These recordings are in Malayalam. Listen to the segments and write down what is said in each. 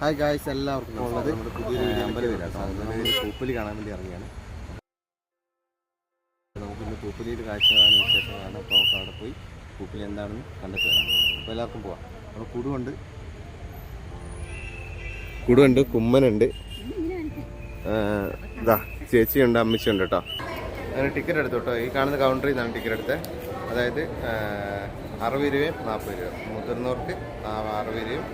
ഹായ് ഗായ്സ് എല്ലാവർക്കും ഉള്ളത് പൂപ്പലി കാണാൻ വേണ്ടി ഇറങ്ങിയാണ് നമുക്ക് ഇന്ന് പൂപ്പലിയിൽ കാഴ്ചകളാണ് വിശേഷങ്ങളാണ്. അപ്പോൾ നമുക്ക് അവിടെ പോയി പൂപ്പലി എന്താണെന്ന് കണ്ടിട്ട് വരാം. അപ്പോൾ എല്ലാവർക്കും പോവാം. അപ്പോൾ കുടുണ്ട് കുടുണ്ട് കുമ്മനുണ്ട്. ഇതാ ചേച്ചിയുണ്ട് അമ്മച്ചിയുണ്ട് കേട്ടോ. അങ്ങനെ ടിക്കറ്റ് എടുത്തു കേട്ടോ. ഈ കാണുന്ന കൗണ്ടറിൽ നിന്നാണ് ടിക്കറ്റ് എടുത്തത് അതായത് അറുപത് രൂപയും നാൽപ്പത് രൂപ മുതിർന്നവർക്ക് അറുപത് രൂപയും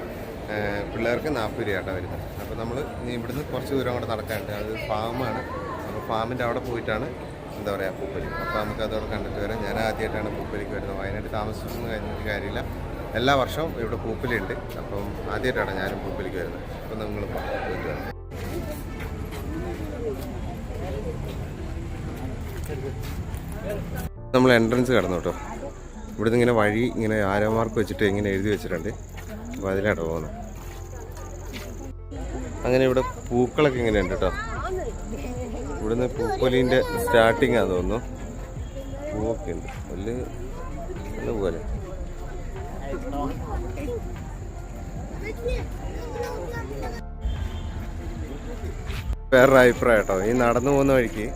പിള്ളേർക്ക് നാൽപ്പത് രൂപയാട്ടോ വരുന്നത് അപ്പോൾ നമ്മൾ ഇവിടുന്ന് കുറച്ച് ദൂരം കൂടെ നടക്കാനുണ്ട്. അത് ഫാമാണ്. അപ്പോൾ ഫാമിന്റെ അവിടെ പോയിട്ടാണ് എന്താ പറയുക പൂപ്പലി അപ്പോൾ നമുക്ക് അതോടെ കണ്ടിട്ട് വരാം. ഞാൻ ആദ്യമായിട്ടാണ് പൂപ്പലിക്ക് വരുന്നത്. വയനാട് താമസിച്ചൊന്നും കഴിഞ്ഞിട്ട് കാര്യമില്ല. എല്ലാ വർഷവും ഇവിടെ പൂപ്പലി ഉണ്ട് അപ്പം ആദ്യമായിട്ടാണ് ഞാനും പൂപ്പലിക്ക് വരുന്നത്. അപ്പം നിങ്ങൾ പോയിട്ട് വരാം നമ്മൾ എൻട്രൻസ് കടന്നു കേട്ടോ. ഇവിടുന്ന് ഇങ്ങനെ വഴി ഇങ്ങനെ ആരോ മാർക്ക് വെച്ചിട്ട് ഇങ്ങനെ എഴുതി വെച്ചിട്ടുണ്ട്. അതിലാണ് പോകുന്നത്. അങ്ങനെ ഇവിടെ പൂക്കളൊക്കെ ഇങ്ങനെയുണ്ട് കേട്ടോ. ഇവിടുന്ന് പൂപ്പൊലിന്റെ സ്റ്റാർട്ടിങ് ആണെന്ന് തോന്നുന്നു. പൂവൊക്കെ ഉണ്ട്. വലിയ നല്ല പോലെ വേറൊരു അഭിപ്രായം കേട്ടോ. ഈ നടന്നു പോകുന്ന വഴിക്ക്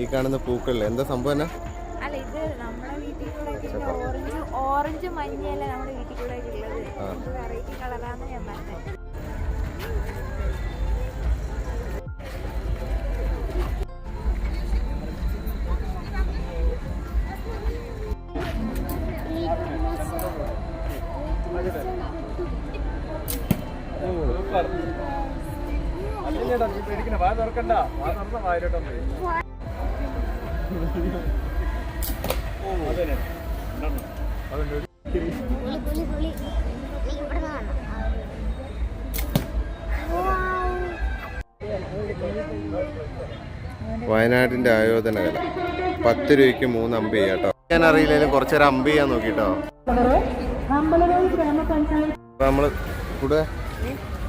ഈ കാണുന്ന പൂക്കളിൽ എന്താ സംഭവം എന്നാ അല്ല ഇത് നമ്മുടെ വീട്ടിൽ കൂടെ ഓറഞ്ച് മഞ്ഞയല്ല നമ്മുടെ വീട്ടിൽ കൂടെ ഉള്ളത് വെറൈറ്റി കളറാന്ന് ഞാൻ പറഞ്ഞത് ഓ അതെ പുളി നീ ഇവിടെ കാണണം വയനാടിന്റെ ആയോധന കല. പത്ത് രൂപയ്ക്ക് മൂന്ന് അമ്പി കേട്ടോ ഞാൻ അറിയില്ലെങ്കിലും കുറച്ചേരം അമ്പി ചെയ്യാൻ നോക്കിട്ടോ. നമ്മൾ കൂടെ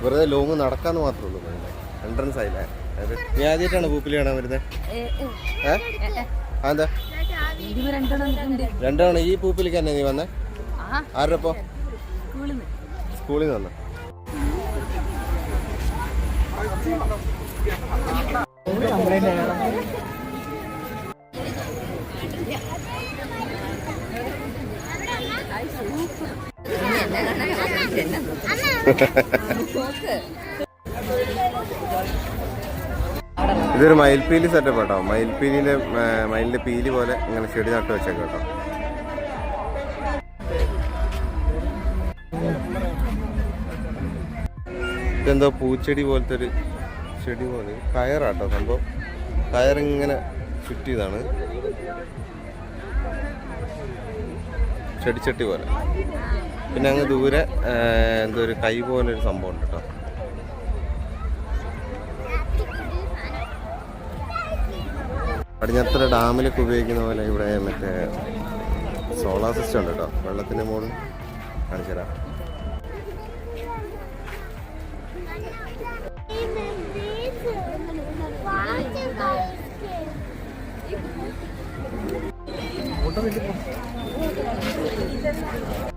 വെറുതെ ലോങ് നടക്കാന്ന് മാത്രമേ ഉള്ളൂ എൻട്രൻസ് ആയില്ലേ? നീ ആദ്യമായിട്ടാണ് പൂപ്പിലി കാണാൻ വരുന്നത് ഏ? അതെന്താ രണ്ടാണ്. ഈ പൂപ്പിലേക്ക് തന്നെ നീ വന്നേ. ആരുടെ ഇപ്പോ സ്കൂളിൽ നിന്ന്. വന്ന. ഇതൊരു മയിൽപ്പീലി സെറ്റപ്പ് കേട്ടോ മയിൽപ്പീലിന്റെ മയിലിന്റെ പീലി പോലെ ഇങ്ങനെ ചെടി നട്ട് വെച്ചേക്കാം കേട്ടോ. ഇതെന്തോ പൂച്ചെടി പോലത്തെ ഒരു ചെടി പോലെ. കയറാട്ടോ സംഭവം. കയറിങ്ങനെ ചുറ്റിയതാണ്. ചെടിച്ചട്ടി പോലെ. പിന്നെ അങ്ങ് ദൂരെ എന്തോ ഒരു കൈ പോലെ ഒരു സംഭവം ഉണ്ട് കേട്ടോ. പടിഞ്ഞാത്തറ ഡാമിലൊക്കെ ഉപയോഗിക്കുന്ന പോലെ ഇവിടെ മറ്റേ സോളാർ സിസ്റ്റം ഉണ്ട് കേട്ടോ. വെള്ളത്തിന്റെ മുകളിൽ കാണിച്ചു തരാം. ഗേറ്റ്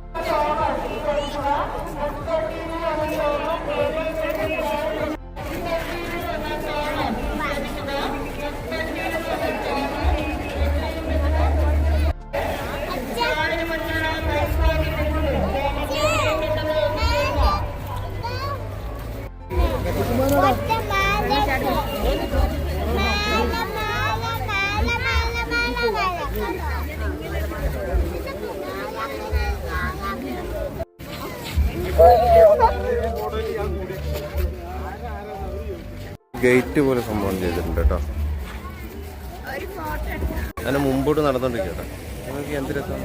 അതിന് മുമ്പോട്ട് നടന്നോണ്ടിരിക്കട്ടെ. നിങ്ങൾക്ക് എന്ത് രസം?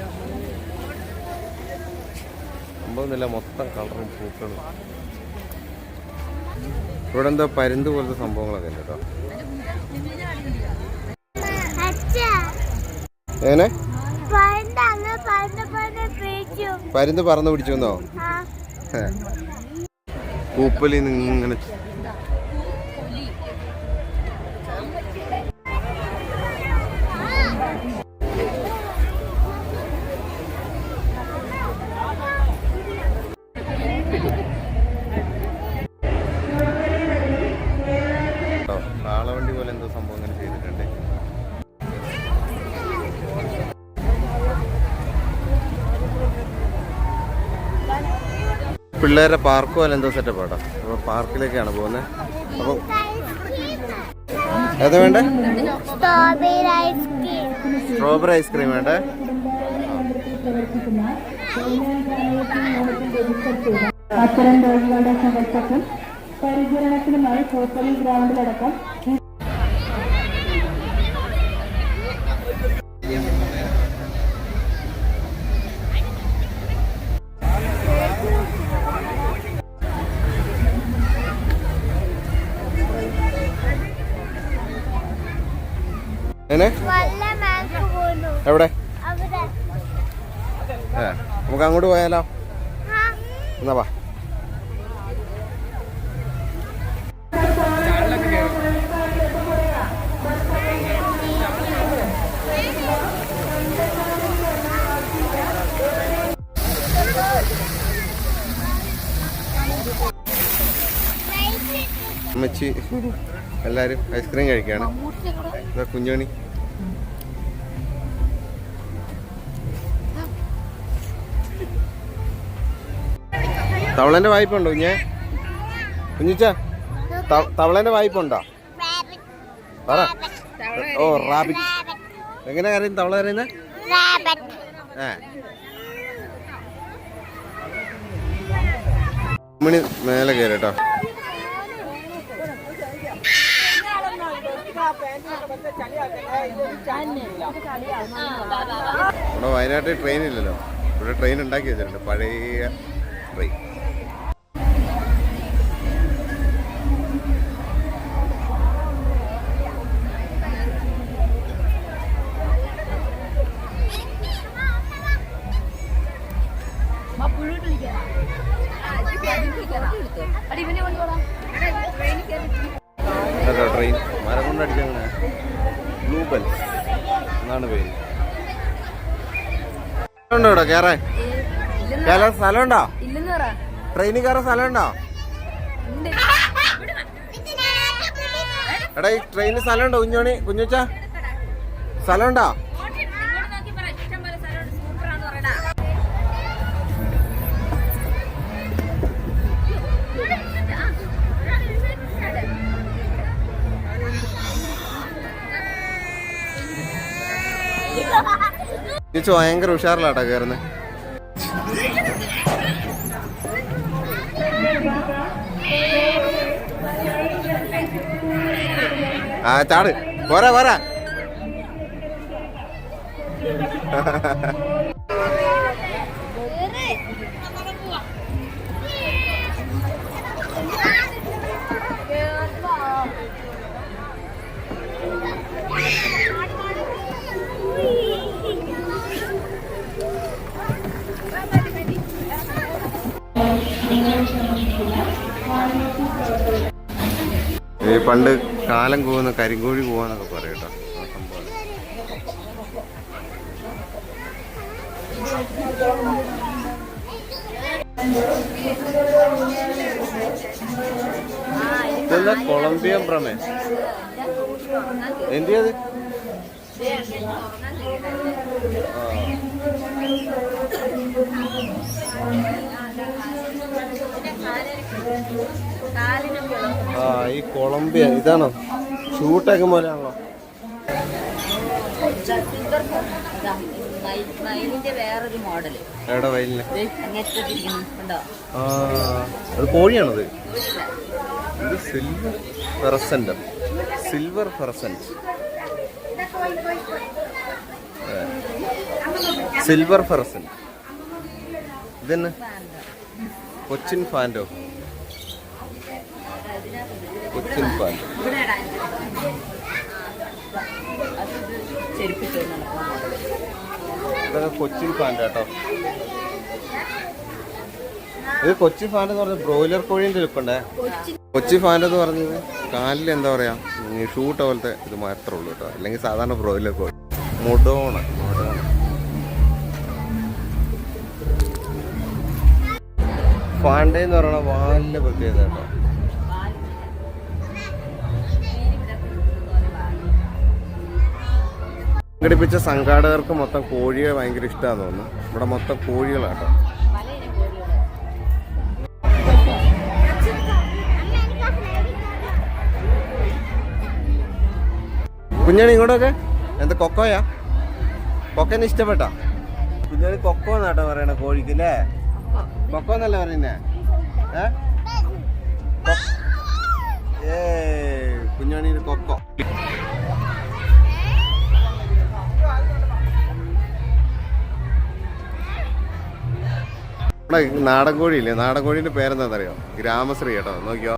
സംഭവമൊന്നുമില്ല മൊത്തം കളറും പൂക്കളും. ഇവിടെ എന്തോ പരുന്ത് പോലത്തെ സംഭവങ്ങളൊക്കെ ഉണ്ട് കേട്ടോ. എങ്ങനെ? പിടിച്ചു. പരുന്ത് പറന്ന് പിടിച്ചെന്നോ ആ. പൂപ്പലി ഇങ്ങനെ പിള്ളേരുടെ പാർക്കോ അല്ല എന്തോ സെറ്റപ്പ് ആട്ടോ. അപ്പോൾ പാർക്കിലേക്കാണ് പോകുന്നത് അപ്പോൾ ഏതാ വേണ്ടേ? സ്ട്രോബെറി ഐസ്ക്രീം വേണ്ടേ? അത്തരം രോഗികളുടെ ചികിത്സയ്ക്കും പരിചരണത്തിനുമായി ഹോസ്പിറ്റൽ ഗ്രൗണ്ടിലടക്കം എവിടെ? ഏ നമുക്ക് അങ്ങോട്ട് പോയാലോ? എന്നാ വാ. അമ്മച്ചി. എല്ലാരും ഐസ്ക്രീം കഴിക്കാണ് ഇതാ കുഞ്ഞോണി. തവളന്റെ വായ്പുണ്ടോ കുഞ്ഞേ? കുഞ്ഞിച്ച തവളന്റെ വായ്പ ഉണ്ടോ rabbit, പറ. ഓ റാബിറ്റ്. എങ്ങനെ കരയും തവള. ഏ. മണി മേലെ കയറി കേട്ടോ. ഇവിടെ വയനാട്ടിൽ ട്രെയിൻ ഇല്ലല്ലോ. ഇവിടെ ട്രെയിൻ ഉണ്ടാക്കി വെച്ചിട്ടുണ്ട്. പഴയ ട്രെയിൻ മരം കൊണ്ട് അടിച്ചങ്ങനെ ബ്ലൂ ബെൽ എന്നാണ് പേര്. ഉണ്ടോ ഇവിടെ? കയറാൻ കയറാൻ സ്ഥലമുണ്ടോ? ട്രെയിനിൽ കയറാൻ സ്ഥലമുണ്ടോ? എടാ ഈ ട്രെയിനിൽ സ്ഥലമുണ്ടോ കുഞ്ഞോണി കുഞ്ഞുച്ച? സ്ഥലമുണ്ടോ? കുഞ്ഞുച്ച ഭയങ്കര ഉഷാറിലാട്ടോ കയറുന്നത് ആ ചാട്. പോരാ പോരാ. പണ്ട് കാലം കൂവുന്ന കരിങ്കോഴി പോവാന്നൊക്കെ പറയും കേട്ടോ ആ സംഭവം. ഇതെന്താ കൊളംബിയൻ പ്രമേ എന്തിയത് ആ. ഈ കൊളംബിയ ഇതാണോ? ഷൂട്ടൊക്കെ പോലെയാണല്ലോ. വേറൊരു മോഡൽ ആ അത് കോഴിയാണത്. ഇത് silver pheasant silver pheasant silver pheasant ഇതന്നെ? കൊച്ചിൻ ഫാൻഡോ കൊച്ചിൻ ഫാൻഡോ കൊച്ചിൻ ഫാൻഡ് കേട്ടോ ഇത് കൊച്ചി ഫാൻഡ് എന്ന് പറഞ്ഞ ബ്രോയിലർ കോഴിന്റെ ലുക്കുണ്ടേ കൊച്ചി ഫാൻഡ് എന്ന് പറഞ്ഞത് കാലിൽ എന്താ പറയാ ഷൂട്ട് പോലത്തെ ഇത് മാത്രമേ ഉള്ളൂ കേട്ടോ അല്ലെങ്കിൽ സാധാരണ ബ്രോയിലർ കോഴി. മുഡോണ ഫാണ്ട എന്ന് പറയുന്ന വാലിന്റെ പ്രത്യേകത കേട്ടോ. സംഘടിപ്പിച്ച സംഘാടകർക്ക് മൊത്തം കോഴിയെ ഭയങ്കര ഇഷ്ടമാണ് തോന്നുന്നു. ഇവിടെ മൊത്തം കോഴികളാട്ടോ കുഞ്ഞാണി ഇങ്ങോട്ടൊക്കെ? എന്താ കൊക്കോയാ? കൊക്കനെ ഇഷ്ടപ്പെട്ടാ? കുഞ്ഞാണി കൊക്കോ എന്നാട്ടോ പറയണ കോഴിക്കല്ലേ കൊക്കോ എന്നല്ലേ പറയുന്നേ? ഏ? ഏ കുഞ്ഞാണി കൊക്കോ നാടൻ കോഴിയില്ലേ നാടൻ കോഴീന്റെ പേരെന്താണെന്നറിയോ ഗ്രാമശ്രീ കേട്ടോ. നോക്കിയോ?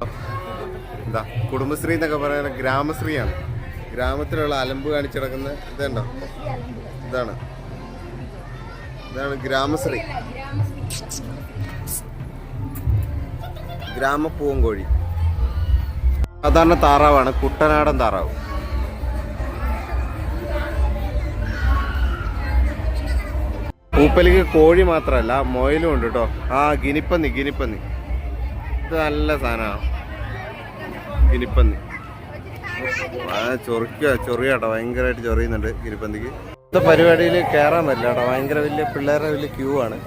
എന്താ കുടുംബശ്രീ എന്നൊക്കെ പറയുന്ന ഗ്രാമശ്രീയാണ്. ഗ്രാമത്തിലുള്ള അലമ്പ് കാണിച്ചു കിടക്കുന്ന ഇതുണ്ടോ? ഇതാണ്. ഇതാണ് ഗ്രാമശ്രീ. ഗ്രാമപ്പൂവൻകോഴി സാധാരണ താറാവാണ് കുട്ടനാടൻ താറാവ്. പൂപ്പലിക്ക് കോഴി മാത്രമല്ല മൊയിലും ഉണ്ട് കേട്ടോ ആ ഗിനിപ്പന്നി ഗിനിപ്പന്നി. ഇത് നല്ല സാധനമാണ് ഗിനിപ്പന്നി. ആ ചൊറിയ ചൊറിയാട്ടോ. ഭയങ്കരമായിട്ട് ചൊറിയുന്നുണ്ട് ഗിനിപ്പന്നിക്ക് ഇന്നത്തെ പരിപാടിയിൽ കയറാൻ പറ്റില്ല കേട്ടോ ഭയങ്കര വലിയ പിള്ളേരുടെ വലിയ ക്യൂ ആണ്.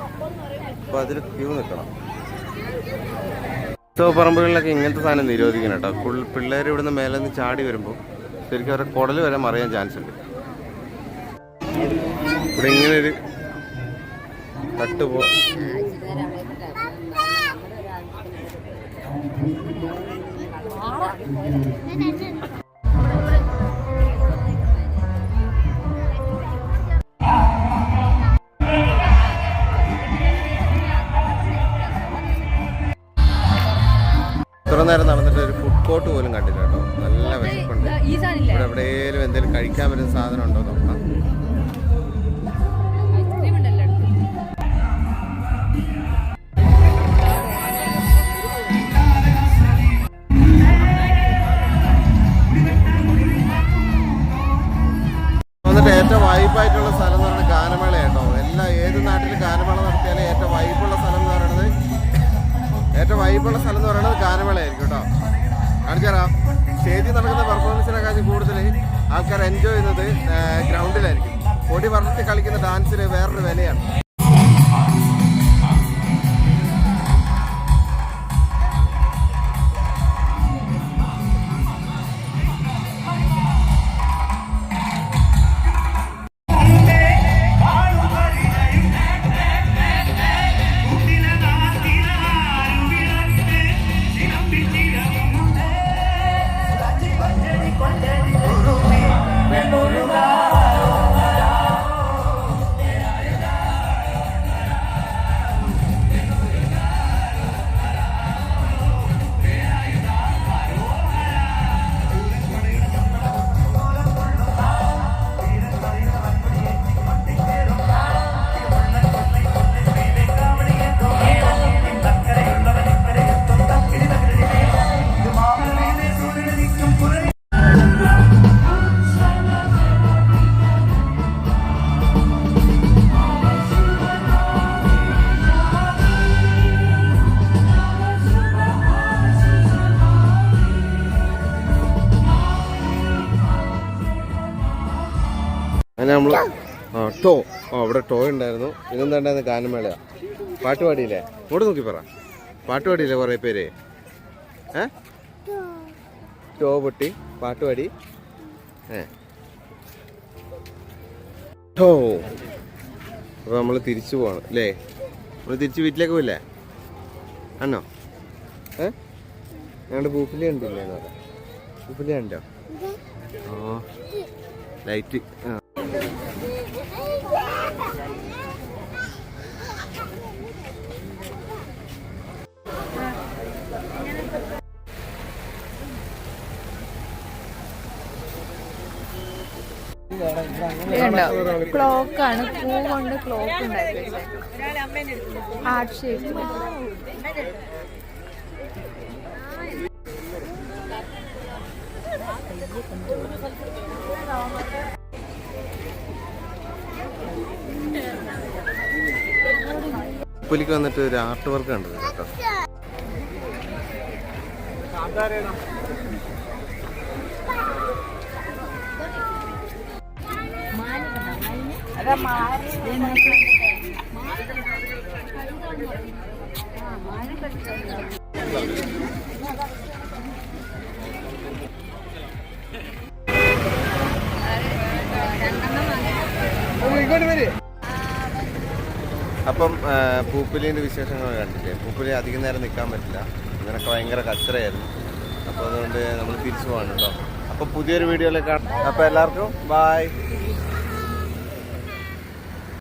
അപ്പോൾ അതിൽ ക്യൂ നിൽക്കണം. പറമ്പുകളിലൊക്കെ ഇങ്ങനത്തെ സാധനം നിരോധിക്കണം കേട്ടോ. ഫുൾ പിള്ളേർ ഇവിടുന്ന് മേലെ നിന്ന് ചാടി വരുമ്പോൾ ശരിക്കും അവരുടെ കുടൽ വരെ മറിയാൻ ചാൻസ് ഉണ്ട് ഇവിടെ ഇങ്ങനെ ഒരു തട്ട് പോ ഇത്ര വൈബായിട്ടുള്ള സ്ഥലം എന്ന് പറയുന്നത് ഗാനമേള കേട്ടോ. എല്ലാ ഏത് നാട്ടിൽ ഗാനമേള നടത്തിയാലും ഏറ്റവും വൈബുള്ള സ്ഥലം എന്ന് പറയുന്നത് ഏറ്റവും വൈബുള്ള സ്ഥലം എന്ന് പറയുന്നത് ഗാനമേളയായിരിക്കും കേട്ടോ. കാണിച്ചാറാം സ്റ്റേജിൽ നടക്കുന്ന പെർഫോമൻസിനെക്കാളും കൂടുതൽ ആൾക്കാർ എൻജോയ് ചെയ്യുന്നത് ഗ്രൗണ്ടിലായിരിക്കും പൊടി പറഞ്ഞിട്ട് കളിക്കുന്ന ഡാൻസിന് വേറൊരു വിലയാണ്. അങ്ങനെ നമ്മൾ ആ ടോ. ആ അവിടെ ടോ ഉണ്ടായിരുന്നു. ഇതെന്താണ്ടായിരുന്നു ഗാനമേള പാട്ട് പാടിയില്ലേ? ഇങ്ങോട്ട് നോക്കി പറ. പാട്ട് പാടിയില്ലേ കുറേ പേര്? ഏ? ടോ. പൊട്ടി പാട്ട് പാടി. ഏ. ടോ. അപ്പോൾ നമ്മൾ തിരിച്ചു പോകണം അല്ലേ? നമ്മൾ തിരിച്ച് വീട്ടിലേക്ക് പോയില്ലേ? ആണോ? ഏ? ഞങ്ങളുടെ പൂപ്പിലി പറയാം പൂപ്പിലി ഉണ്ടോ ആ. ലൈറ്റ്. ആ. ക്ലോക്ക് ആണ്. പൂ കൊണ്ട് ക്ലോക്ക് ഉണ്ടാക്കി ഹാർട്ട് ഷേപ്പ് പുലിക്ക് വന്നിട്ട് ഒരു ആർട്ട് വർക്ക് കണ്ടത് കേട്ടോ. അപ്പം പൂപ്പലിന്റെ വിശേഷങ്ങൾ കണ്ടില്ലേ? പൂപ്പലി അധികം നേരം നിൽക്കാൻ പറ്റില്ല. ഇങ്ങനൊക്കെ ഭയങ്കര കച്ചറയായിരുന്നു. അപ്പോൾ അതുകൊണ്ട് നമ്മൾ തിരിച്ചു പോകണം കേട്ടോ. അപ്പോൾ പുതിയൊരു വീഡിയോയിലേക്കാണ് അപ്പോൾ എല്ലാവർക്കും ബായ്